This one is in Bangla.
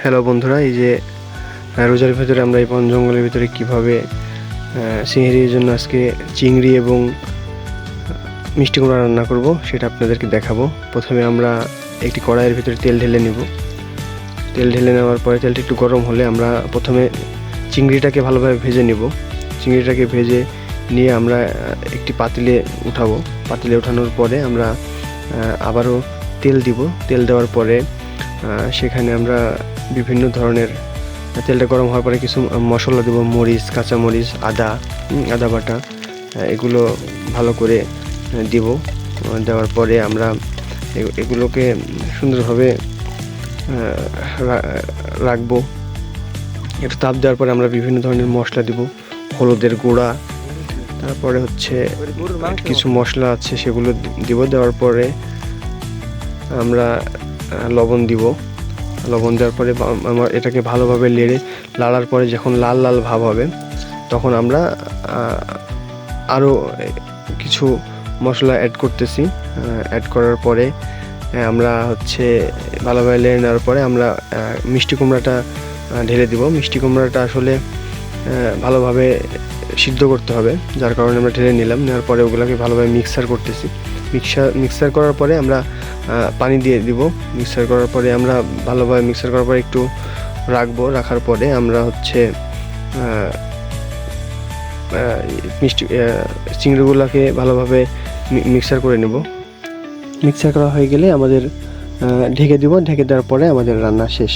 হ্যালো বন্ধুরা, এই যে রোজার ভিতরে আমরা এই বন জঙ্গলের ভিতরে কীভাবে সিংড়ির জন্য আজকে চিংড়ি এবং মিষ্টি কুমড়া রান্না করব সেটা আপনাদেরকে দেখাবো। প্রথমে আমরা একটি কড়াইয়ের ভিতরে তেল ঢেলে নেব। তেল ঢেলে নেওয়ার পরে তেলটা একটু গরম হলে আমরা প্রথমে চিংড়িটাকে ভালোভাবে ভেজে নেব। চিংড়িটাকে ভেজে নিয়ে আমরা একটি পাতিলে উঠাবো। পাতিলে ওঠানোর পরে আমরা আবারও তেল দিব। তেল দেওয়ার পরে সেখানে আমরা বিভিন্ন ধরনের, তেলটা গরম হওয়ার পরে কিছু মশলা দেবো, মরিচ কাঁচা মরিচ আদা আদা বাটা এগুলো ভালো করে দিব। দেওয়ার পরে আমরা এগুলোকে সুন্দরভাবে রাখব। একটু তাপ দেওয়ার পরে আমরা বিভিন্ন ধরনের মশলা দিব, হলুদের গুঁড়া, তারপরে হচ্ছে কিছু মশলা আছে সেগুলো দিব। দেওয়ার পরে আমরা লবণ দিব। লবণ দেওয়ার পরে আমার এটাকে ভালোভাবে লেড়ে লাড়ার পরে যখন লাল লাল ভাব হবে, তখন আমরা আরও কিছু মশলা অ্যাড করতেছি। অ্যাড করার পরে আমরা হচ্ছে ভালোভাবে লেড়ে নেওয়ার পরে আমরা মিষ্টি কুমড়াটা ঢেলে দিব। মিষ্টি কুমড়াটা আসলে ভালোভাবে সিদ্ধ করতে হবে, যার কারণে আমরা ঢেলে নিলাম। নেওয়ার পরে ওগুলোকে ভালোভাবে মিক্সার করতেছি। মিক্সার মিক্সার করার পরে আমরা পানি দিয়ে দিব। মিক্সার করার পরে আমরা ভালোভাবে মিক্সার করার পরে একটু রাখব। রাখার পরে আমরা হচ্ছে মিষ্টি চিংড়িগুলোকে ভালোভাবে মিক্সার করে নেব। মিক্সার করা হয়ে গেলে আমাদের ঢেকে দিব। ঢেকে দেওয়ার পরে আমাদের রান্না শেষ।